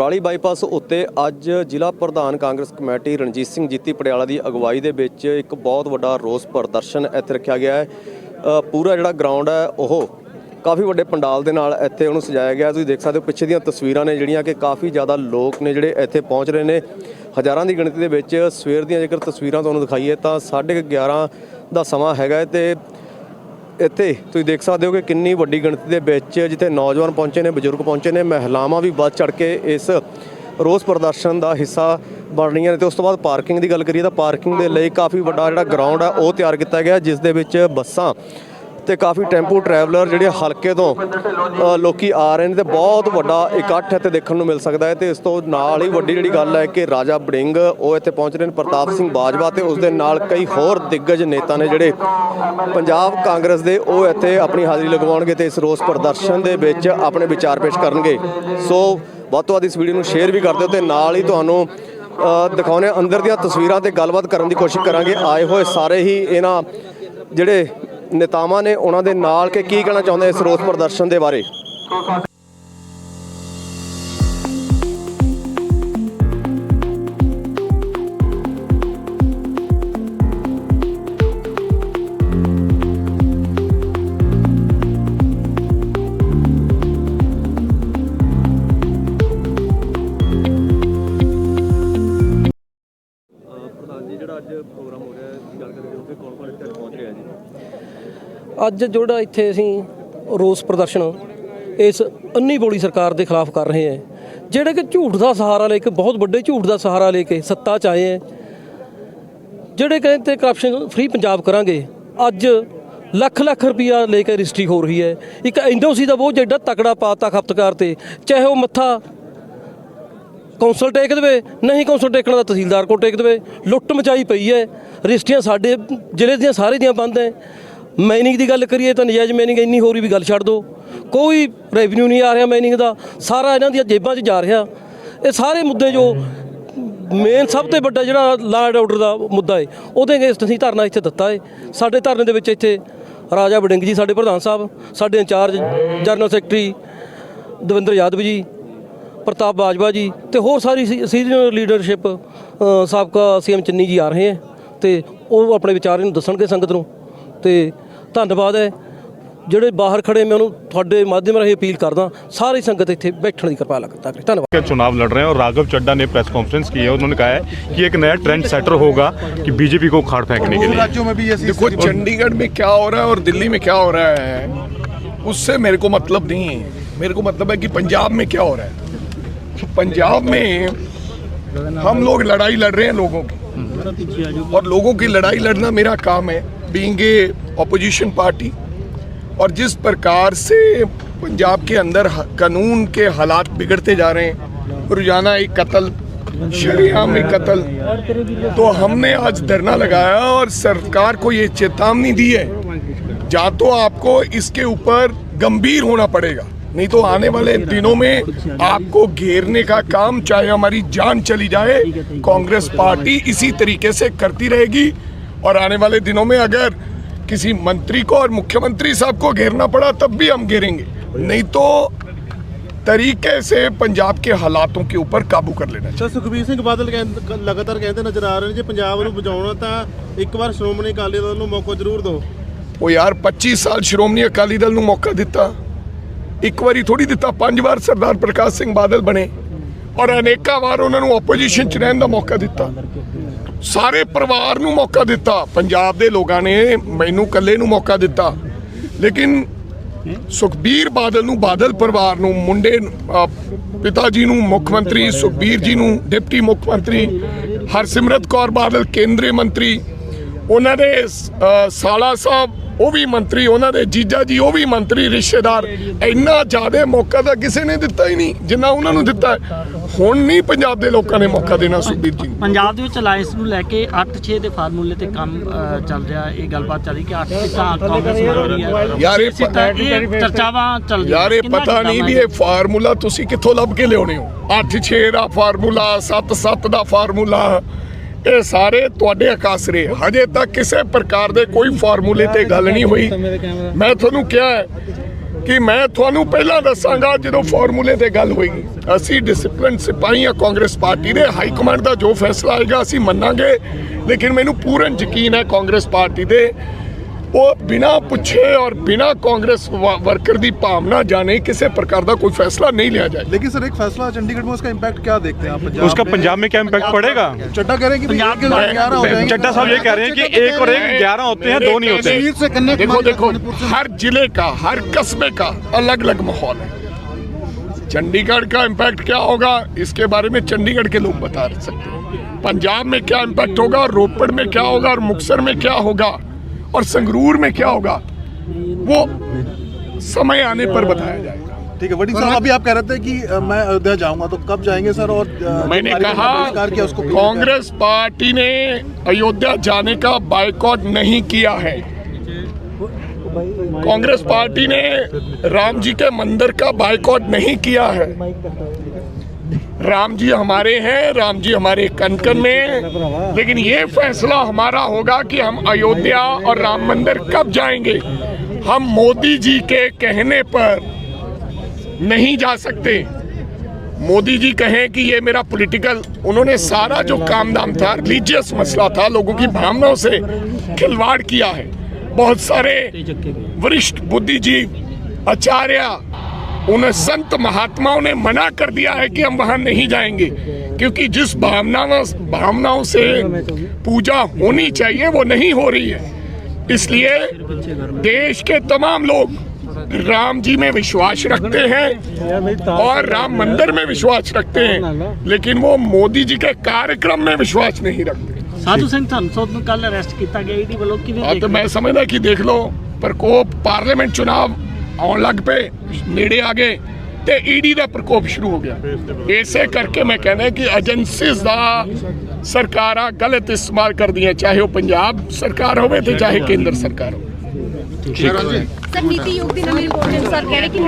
Kurali bypass ਉੱਤੇ ਅੱਜ ਜ਼ਿਲ੍ਹਾ ਪ੍ਰਧਾਨ ਕਾਂਗਰਸ ਕਮੇਟੀ ਰਣਜੀਤ ਸਿੰਘ ਜੀਤੀ ਪਟਿਆਲਾ ਦੀ ਅਗਵਾਈ ਦੇ ਵਿੱਚ ਇੱਕ ਬਹੁਤ ਵੱਡਾ ਰੋਸ ਪ੍ਰਦਰਸ਼ਨ ਇੱਥੇ ਰੱਖਿਆ ਗਿਆ ਹੈ। ਪੂਰਾ ਜਿਹੜਾ ਗਰਾਊਂਡ ਹੈ, ਉਹ ਕਾਫੀ ਵੱਡੇ ਪੰਡਾਲ ਦੇ ਨਾਲ ਇੱਥੇ ਉਹਨੂੰ ਸਜਾਇਆ ਗਿਆ। ਤੁਸੀਂ ਦੇਖ ਸਕਦੇ ਹੋ, ਪਿੱਛੇ ਦੀਆਂ ਤਸਵੀਰਾਂ ਨੇ ਜਿਹੜੀਆਂ ਕਿ ਕਾਫੀ ਜ਼ਿਆਦਾ ਲੋਕ ਨੇ ਜਿਹੜੇ ਇੱਥੇ ਪਹੁੰਚ ਰਹੇ ਨੇ। ਹਜ਼ਾਰਾਂ ਦੀ ਗਿਣਤੀ ਦੇ ਵਿੱਚ ਸਵੇਰ ਦੀਆਂ ਜੇਕਰ ਤਸਵੀਰਾਂ ਤੁਹਾਨੂੰ ਦਿਖਾਈਏ ਤਾਂ 11:30 ਦਾ ਸਮਾਂ ਹੈਗਾ ਹੈ ਤੇ ਇੱਥੇ ਤੁਸੀਂ ਦੇਖ ਸਕਦੇ ਹੋ ਕਿ ਕਿੰਨੀ ਵੱਡੀ ਗਿਣਤੀ ਦੇ ਵਿੱਚ ਜਿੱਥੇ ਨੌਜਵਾਨ ਪਹੁੰਚੇ ਨੇ, ਬਜ਼ੁਰਗ ਪਹੁੰਚੇ ਨੇ, ਮਹਿਲਾਵਾਂ ਵੀ ਵੱਧ ਚੜ ਕੇ ਇਸ ਰੋਸ ਪ੍ਰਦਰਸ਼ਨ ਦਾ ਹਿੱਸਾ ਬਣ ਰਹੀਆਂ ਨੇ ਤੇ ਉਸ ਤੋਂ ਬਾਅਦ ਪਾਰਕਿੰਗ ਦੀ ਗੱਲ ਕਰੀਏ ਤਾਂ ਪਾਰਕਿੰਗ ਦੇ ਲਈ ਕਾਫੀ ਵੱਡਾ ਜਿਹੜਾ ਗਰਾਊਂਡ ਹੈ ਉਹ ਤਿਆਰ ਕੀਤਾ ਗਿਆ, ਜਿਸ ਦੇ ਵਿੱਚ ਬੱਸਾਂ ਤੇ ਕਾਫੀ ਟੈਂਪੂ ਟਰੈਵਲਰ ਜਿਹੜੇ ਹਲਕੇ ਤੋਂ ਅ, ਲੋਕੀ ਆ ਰਹੇ ਨੇ ਤੇ ਬਹੁਤ ਵੱਡਾ ਇਕੱਠ ਇੱਥੇ ਦੇਖਣ ਨੂੰ ਮਿਲ ਸਕਦਾ ਹੈ ਤੇ ਇਸ ਤੋਂ ਨਾਲ ਹੀ ਵੱਡੀ ਜਿਹੜੀ ਗੱਲ ਹੈ ਕਿ ਰਾਜਾ ਬੜਿੰਗ ਉਹ ਇੱਥੇ ਪਹੁੰਚ ਰਹੇ ਨੇ ਪ੍ਰਤਾਪ ਸਿੰਘ ਬਾਜਵਾ ਤੇ ਉਸ ਦੇ ਨਾਲ ਕਈ ਹੋਰ ਦਿੱਗਜ ਨੇਤਾ ਨੇ ਜਿਹੜੇ ਪੰਜਾਬ ਕਾਂਗਰਸ ਦੇ ਉਹ ਇੱਥੇ ਆਪਣੀ ਹਾਜ਼ਰੀ ਲਗਵਾਉਣਗੇ ਤੇ ਇਸ ਰੋਸ ਪ੍ਰਦਰਸ਼ਨ ਦੇ ਵਿੱਚ ਆਪਣੇ ਵਿਚਾਰ ਪੇਸ਼ ਕਰਨਗੇ। ਸੋ ਵੱਧ ਤੋਂ ਵੱਧ ਇਸ ਵੀਡੀਓ ਨੂੰ ਸ਼ੇਅਰ ਵੀ ਕਰ ਦਿਓ ਤੇ ਨਾਲ ਹੀ ਤੁਹਾਨੂੰ ਅ, ਦਿਖਾਉਂਦੇ ਹਾਂ ਅੰਦਰ ਦੀਆਂ ਤਸਵੀਰਾਂ ਤੇ ਗੱਲਬਾਤ ਕਰਨ ਦੀ ਕੋਸ਼ਿਸ਼ ਕਰਾਂਗੇ। ਆਏ ਹੋਏ ਸਾਰੇ ਹੀ ਇਹਨਾਂ ਜਿਹੜੇ ਨੇਤਾਵਾਂ ਨੇ ਉਹਨਾਂ ਦੇ ਨਾਲ ਕਿ ਕੀ ਕਹਿਣਾ ਚਾਹੁੰਦੇ ਇਸ ਰੋਸ ਪ੍ਰਦਰਸ਼ਨ ਦੇ ਬਾਰੇ? ਪ੍ਰੋਗਰਾਮ ਗੱਲ ਕਰਦੇ ਹੋ? ਕਿ ਕੌਣ ਕੌਣ ਇੱਥੇ ਪਹੁੰਚ ਰਿਹਾ ਜੀ? ਅੱਜ ਜਿਹੜਾ ਇੱਥੇ ਅਸੀਂ ਰੋਸ ਪ੍ਰਦਰਸ਼ਨ ਇਸ ਅੰਨੀ ਬੋਲੀ ਸਰਕਾਰ ਦੇ ਖਿਲਾਫ ਕਰ ਰਹੇ ਹੈ, ਜਿਹੜੇ ਕਿ ਝੂਠ ਦਾ ਸਹਾਰਾ ਲੈ ਕੇ, ਬਹੁਤ ਵੱਡੇ ਝੂਠ ਦਾ ਸਹਾਰਾ ਲੈ ਕੇ ਸੱਤਾ 'ਚ ਆਏ ਹੈ, ਜਿਹੜੇ ਕਹਿੰਦੇ ਕਰਪਸ਼ਨ ਫ੍ਰੀ ਪੰਜਾਬ ਕਰਾਂਗੇ, ਅੱਜ ਲੱਖ ਲੱਖ ਰੁਪਈਆ ਲੈ ਕੇ ਰਜਿਸਟਰੀ ਹੋ ਰਹੀ ਹੈ। ਇੱਕ ਐਨਓਸੀ ਦਾ ਬਹੁਤ ਜਿਹੜਾ ਤਕੜਾ ਪਾਤਾ ਖਪਤਕਾਰ ਤੇ, ਚਾਹੇ ਉਹ ਮੱਥਾ ਕੌਂਸਲ ਟੇਕ ਦੇਵੇ, ਨਹੀਂ ਕੌਂਸਲ ਟੇਕਣ ਦਾ ਤਹਿਸੀਲਦਾਰ ਕੋਲ ਟੇਕ ਦੇਵੇ, ਲੁੱਟ ਮਚਾਈ ਪਈ ਹੈ ਰਜਿਸਟਰੀਆਂ ਸਾਡੇ ਜ਼ਿਲ੍ਹੇ ਦੀਆਂ ਸਾਰੇ ਦੀਆਂ ਬੰਦ ਹੈ। ਮਾਈਨਿੰਗ ਦੀ ਗੱਲ ਕਰੀਏ ਤਾਂ ਨਜਾਇਜ਼ ਮਾਈਨਿੰਗ ਇੰਨੀ ਹੋ ਰਹੀ ਵੀ ਗੱਲ ਛੱਡ ਦਿਓ। ਕੋਈ ਰੈਵਨਿਊ ਨਹੀਂ ਆ ਰਿਹਾ ਮਾਈਨਿੰਗ ਦਾ, ਸਾਰਾ ਇਹਨਾਂ ਦੀਆਂ ਜੇਬਾਂ 'ਚ ਜਾ ਰਿਹਾ। ਇਹ ਸਾਰੇ ਮੁੱਦੇ ਜੋ ਮੇਨ ਸਭ ਤੋਂ ਵੱਡਾ ਜਿਹੜਾ ਲਾ ਐਂਡ ਆਰਡਰ ਦਾ ਮੁੱਦਾ ਹੈ, ਉਹਦੇ ਅਗੇਂਸਟ ਅਸੀਂ ਧਰਨਾ ਇੱਥੇ ਦਿੱਤਾ ਹੈ। ਸਾਡੇ ਧਰਨੇ ਦੇ ਵਿੱਚ ਇੱਥੇ ਰਾਜਾ ਵੜਿੰਗ ਜੀ, ਸਾਡੇ ਪ੍ਰਧਾਨ ਸਾਹਿਬ, ਸਾਡੇ incharge general secretary Davinder Yadav ji ਪ੍ਰਤਾਪ ਬਾਜਵਾ ਜੀ ਤੇ ਹੋਰ ਸਾਰੀ ਸੀ- ਸੀਨੀਅਰ ਲੀਡਰਸ਼ਿਪ ਅ, ਸਾਬਕਾ ਸੀਐਮ ਚੰਨੀ ਜੀ ਆ ਰਹੇ ਹੈ ਤੇ ਉਹ ਆਪਣੇ ਵਿਚਾਰ ਨੂੰ ਦੱਸਣਗੇ ਸੰਗਤ ਨੂੰ ਤੇ ਧੰਨਵਾਦ ਹੈ ਜਿਹੜੇ ਬਾਹਰ ਖੜੇ ਮੈਂ ਉਹਨੂੰ ਤੁਹਾਡੇ ਮਾਧਿਅਮ ਰਾਹੀਂ ਅਪੀਲ ਕਰਦਾ ਸਾਰੀ ਸੰਗਤ ਇੱਥੇ ਬੈਠਣ ਦੀ ਕਿਰਪਾ ਕਰਤਾ ਕਰੇ ਧੰਨਵਾਦ के चुनाव लड़ रहे हैं और राघव चड्डा ने प्रेस कॉन्फ्रेंस की है उन्होंने कहा है कि एक नया ट्रेंड सेटर होगा कि बीजेपी को उखाड़ फेंकने के लिए राज्यों में भी ऐसी देखो चंडीगढ़ में क्या हो रहा है और दिल्ली में क्या हो रहा है उससे मेरे को मतलब नहीं है मेरे को मतलब है कि पंजाब में क्या हो रहा है पंजाब में हम लोग लड़ाई लड़ रहे हैं लोगों की। और लोगों की लड़ाई लड़ना मेरा काम है बीइंग ए ऑपोजिशन पार्टी और जिस प्रकार से पंजाब के अंदर कानून के हालात बिगड़ते जा रहे हैं रोज़ाना एक कत्ल शरियाम में कत्ल तो हमने आज धरना लगाया और सरकार को ये चेतावनी दी है, या तो आपको इसके ऊपर गंभीर होना पड़ेगा। नहीं तो आने वाले दिनों में आपको घेरने का काम चाहे हमारी जान चली जाए कांग्रेस पार्टी इसी तरीके से करती रहेगी और आने वाले दिनों में अगर किसी मंत्री को और मुख्यमंत्री साहब को घेरना पड़ा तब भी हम घेरेंगे नहीं तो तरीके से पंजाब के हालातों के ऊपर काबू कर लेना चाहिए ਤਾਂ ਸੁਖਬੀਰ ਸਿੰਘ ਬਾਦਲ ਕਹਿੰਦੇ ਲਗਾਤਾਰ ਕਹਿੰਦੇ ਨਜ਼ਰ ਆ ਰਹੇ ਨੇ ਜੇ ਪੰਜਾਬ ਨੂੰ ਬਚਾਉਣਾ ਤਾਂ ਇੱਕ ਵਾਰ ਸ਼੍ਰੋਮਣੀ ਅਕਾਲੀ ਦਲ ਨੂੰ ਮੌਕਾ ਜ਼ਰੂਰ ਦਿਓ ਉਹ ਯਾਰ 25 ਸਾਲ ਸ਼੍ਰੋਮਣੀ ਅਕਾਲੀ ਦਲ ਨੂੰ ਮੌਕਾ ਦਿੱਤਾ ਇੱਕ ਵਾਰੀ ਥੋੜੀ ਦਿੱਤਾ, ਪੰਜ ਵਾਰ ਸਰਦਾਰ ਪ੍ਰਕਾਸ਼ ਸਿੰਘ ਬਾਦਲ ਬਣੇ ਔਰ ਅਨੇਕਾਂ ਵਾਰ ਉਹਨਾਂ ਨੂੰ ਆਪੋਜੀਸ਼ਨ ਚ ਰਹਿਣ ਦਾ ਮੌਕਾ ਦਿੱਤਾ। ਸਾਰੇ ਪਰਿਵਾਰ ਨੂੰ ਮੌਕਾ ਦਿੱਤਾ, ਪੰਜਾਬ ਦੇ ਲੋਕਾਂ ਨੇ ਮੈਨੂੰ ਇਕੱਲੇ ਨੂੰ ਮੌਕਾ ਦਿੱਤਾ। ਲੇਕਿਨ ਸੁਖਬੀਰ ਬਾਦਲ ਨੂੰ, ਬਾਦਲ ਪਰਿਵਾਰ ਨੂੰ, ਮੁੰਡੇ ਪਿਤਾ ਜੀ ਨੂੰ, ਮੁੱਖ ਮੰਤਰੀ ਸੁਖਬੀਰ ਜੀ ਨੂੰ, ਡਿਪਟੀ ਮੁੱਖ ਮੰਤਰੀ ਹਰਸਿਮਰਤ ਕੌਰ ਬਾਦਲ, ਕੇਂਦਰੀ ਮੰਤਰੀ ਉਹਨਾਂ ਦੇ ਸਾਲਾ ਸਾਹਿਬ ਉਹ ਵੀ ਮੰਤਰੀ ਉਹਨਾਂ ਦੇ ਜੀਜਾ ਜੀ ਉਹ ਵੀ ਮੰਤਰੀ ਰਿਸ਼ਤੇਦਾਰ। ਇੰਨਾ ਜ਼ਿਆਦਾ ਮੌਕਾ ਤਾਂ ਕਿਸੇ ਨੇ ਦਿੱਤਾ ਹੀ ਨਹੀਂ ਜਿੰਨਾ ਉਹਨਾਂ ਨੂੰ ਦਿੱਤਾ। ਹੁਣ ਨਹੀਂ ਪੰਜਾਬ ਦੇ ਲੋਕਾਂ ਨੇ ਮੌਕਾ ਦੇਣਾ ਸੁਖਬੀਰ ਜੀ। ਪੰਜਾਬ ਦੇ ਵਿੱਚ ਅਲਾਈਅੰਸ ਨੂੰ ਲੈ ਕੇ 8-6 ਦੇ ਫਾਰਮੂਲੇ ਤੇ ਕੰਮ ਚੱਲ ਰਿਹਾ ਇਹ ਗੱਲਬਾਤ ਚੱਲ ਰਹੀ ਕਿ 8 ਸੀਟਾਂ ਕਾਂਗਰਸ ਨੂੰ ਰਹੀ ਹੈ। ਯਾਰ ਇਹ ਸੀਟਾਂ ਇਹ ਚਰਚਾਵਾਂ ਚੱਲ ਰਹੀਆਂ। ਯਾਰ ਇਹ ਪਤਾ ਨਹੀਂ ਵੀ ਇਹ ਫਾਰਮੂਲਾ ਤੁਸੀਂ ਕਿੱਥੋਂ ਲੱਭ ਕੇ ਲਿਆਉਣੇ ਹੋ? 8-6 ਦਾ ਫਾਰਮੂਲਾ 7-7 ਦਾ ਫਾਰਮੂਲਾ ਇਹ ਸਾਰੇ ਤੁਹਾਡੇ ਅਕਾਸਰੇ ਹਜੇ ਤੱਕ ਕਿਸੇ ਪ੍ਰਕਾਰ ਦੇ ਕੋਈ ਫਾਰਮੂਲੇ ਤੇ ਗੱਲ ਨਹੀਂ ਹੋਈ। ਮੈਂ ਤੁਹਾਨੂੰ ਕਿਹਾ ਹੈ ਕਿ ਮੈਂ ਤੁਹਾਨੂੰ ਪਹਿਲਾਂ ਦੱਸਾਂਗਾ ਜਦੋਂ ਫਾਰਮੂਲੇ ਤੇ ਗੱਲ ਹੋਏਗੀ ਅਸੀਂ ਡਿਸਪਲਿਨ ਸਿਪਾਹੀ ਕਾਂਗਰਸ ਪਾਰਟੀ ਦੇ। ਹਾਈ ਕਮਾਂਡ ਦਾ ਜੋ ਫੈਸਲਾ ਆਏਗਾ ਅਸੀਂ ਮੰਨਾਂਗੇ। ਲੇਕਿਨ ਮੈਨੂੰ ਪੂਰਨ ਯਕੀਨ ਹੈ ਕਾਂਗਰਸ ਪਾਰਟੀ ਦੇ ਉਹ ਬਿਨਾ ਪੁੱਛੇ ਔਰ ਬਿਨਾ ਕਾਂਗਰਸ ਵਾ- ਵਰਕਰ ਦੀ ਭਾਵਨਾ ਜਾਣੇ ਕਿਸੇ प्रकार ਦਾ ਕੋਈ फैसला नहीं लिया जाए लेकिन सर एक फैसला चंडीगढ़ में उसका इम्पैक्ट क्या देखते हैं आप पंजाब उसका पंजाब में क्या इम्पैक्ट पड़ेगा चड्डा कह रहे हैं कि पंजाब एक के में- ग्यारह हो मैं- जाएंगे चड्डा साहब ये कह रहे हैं कि एक और एक ग्यारह होते हैं दो नहीं होते कश्मीर से कन्याकुमारी देखो देखो मणिपुर से- हर जिले का हर कस्बे का अलग अलग माहौल है चंडीगढ़ का इम्पैक्ट क्या होगा इसके बारे में चंडीगढ़ के लोग बता सकते हैं पंजाब में क्या इम्पैक्ट होगा और रोपड़ में क्या होगा और मुक्तसर में क्या होगा और संगरूर में क्या होगा? वो समय आने पर बताया जाएगा। ठीक है वडी साहब अभी आप कह रहे थे कि मैं अयोध्या जाऊँगा तो कब जाएँगे सर? और मैंने कहा कांग्रेस पार्टी ने अयोध्या जाने का बायकॉट नहीं किया है। कांग्रेस पार्टी ने राम जी के मंदिर का बायकॉट नहीं किया है। राम जी हमारे हैं, राम जी हमारे कनकन में। लेकिन ये फैसला हमारा होगा कि हम अयोध्या और राम मंदिर कब जाएँगे। हम मोदी जी के कहने पर नहीं जा सकते। मोदी जी कहें कि ये मेरा पॉलिटिकल उन्होंने सारा जो काम दाम था रिलीजियस मसला था, लोगों की भावनाओं से खिलवाड़ किया है। बहुत सारे वरिष्ठ बुद्धिजीव, आचार्य उन संत महात्माओं ने मना कर दिया है कि हम वहाँ नहीं जाएँगे क्योंकि जिस भावना भावनाओं से पूजा होनी चाहिए वो नहीं हो रही है। इसलिए देश के तमाम लोग राम जी में विश्वास रखते हैं और राम मंदिर में विश्वास रखते हैं लेकिन वो मोदी जी के कार्यक्रम में विश्वास नहीं रखते। साधु संत में कल अरेस्ट किया गया तो मैं समझना कि देख लो प्रकोप पार्लियामेंट चुनाव ਆਉਣ ਲੱਗ ਪਏ, ਨੇੜੇ ਆ ਗਏ ਤੇ ਈਡੀ ਦਾ ਪ੍ਰਕੋਪ ਸ਼ੁਰੂ ਹੋ ਗਿਆ। ਇਸੇ ਕਰਕੇ ਮੈਂ ਕਹਿੰਦਾ ਕਿ ਏਜੰਸੀਜ਼ ਦਾ ਸਰਕਾਰਾਂ ਗਲਤ ਇਸਤੇਮਾਲ ਕਰਦੀਆਂ, ਚਾਹੇ ਉਹ ਪੰਜਾਬ ਸਰਕਾਰ ਹੋਵੇ ਤੇ ਚਾਹੇ ਕੇਂਦਰ ਸਰਕਾਰ ਹੋਵੇ। ਸਰ, ਨੀਤੀ ਆਯੋਗ ਦੀ ਨਵੀਂ ਰਿਪੋਰਟ ਦੇ ਕਹਿ ਰਹੇ ਕਿ